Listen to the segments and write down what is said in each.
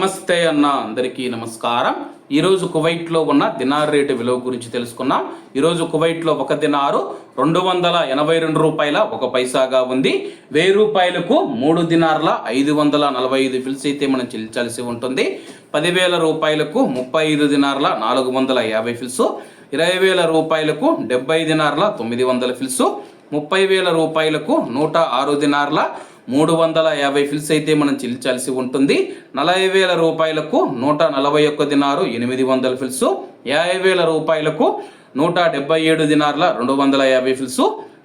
నమస్తే అన్న అందరికీ నమస్కారం. ఈరోజు కువైట్లో ఉన్న దినార్ రేటు విలువ గురించి తెలుసుకున్నాం. ఈరోజు కువైట్లో ఒక దినారు రెండు వందల ఎనభై రెండు రూపాయల ఒక పైసాగా ఉంది. వెయ్యి రూపాయలకు మూడు దినార్ల ఐదు వందల నలభై ఐదు ఫిల్స్ అయితే మనం చెల్లించాల్సి ఉంటుంది. పదివేల రూపాయలకు ముప్పై ఐదు దినార్ల నాలుగు వందల యాభై ఫిల్స్ ఇరవై వేల రూపాయలకు డెబ్బై దినార్ల తొమ్మిది వందల ఫిల్స్ ముప్పై వేల రూపాయలకు నూట ఆరు దినార్ల మూడు వందల యాభై ఫిల్స్ అయితే మనం చెల్లించాల్సి ఉంటుంది. నలభై వేల రూపాయలకు నూట నలభై ఒక్క దినారు ఎనిమిది వందల ఫిల్స్ యాభై వేల రూపాయలకు నూట డెబ్బై ఏడు దినార్ల రెండు వందల యాభై ఫిల్స్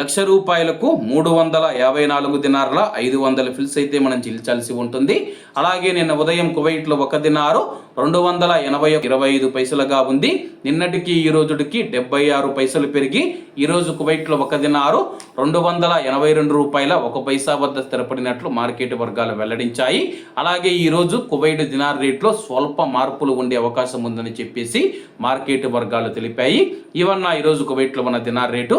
లక్ష రూపాయలకు మూడు వందల యాభై నాలుగు దినార్ల ఐదు వందల ఫిల్స్ అయితే మనం చెల్లించాల్సి ఉంటుంది. అలాగే నిన్న ఉదయం కువైట్లో ఒక దినారు రెండు వందల ఎనభై ఇరవై ఐదు పైసలుగా ఉంది. నిన్నటికి ఈ రోజుకి డెబ్బై ఆరు పైసలు పెరిగి ఈరోజు కువైట్లో ఒక దినారు రెండు వందల ఎనభై రెండు రూపాయల ఒక పైసా వద్ద స్థిరపడినట్లు మార్కెట్ వర్గాలు వెల్లడించాయి. అలాగే ఈరోజు కువైట్ దినార్ రేట్లో స్వల్ప మార్పులు ఉండే అవకాశం ఉందని చెప్పేసి మార్కెట్ వర్గాలు తెలిపాయి. ఈవన్న ఈరోజు కువైట్లో ఉన్న దినార్ రేటు